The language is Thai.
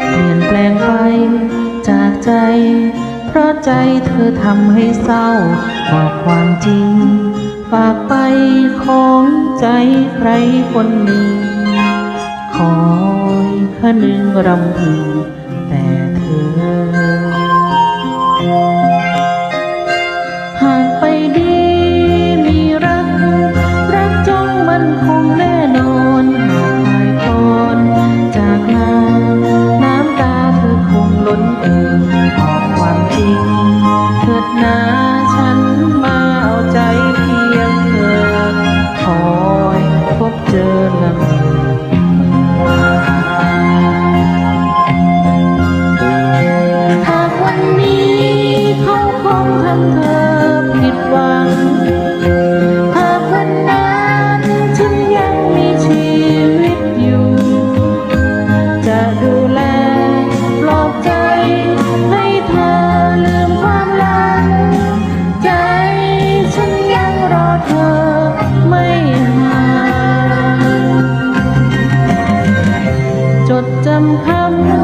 เปลี่ยนแปลงไปจากใจ เพราะใจเธอทำให้เศร้าบอกความจริง ฝากไปของใจใครคนหนึ่ง คอยคนึ่งรำพึงแต่เธอ hum hum.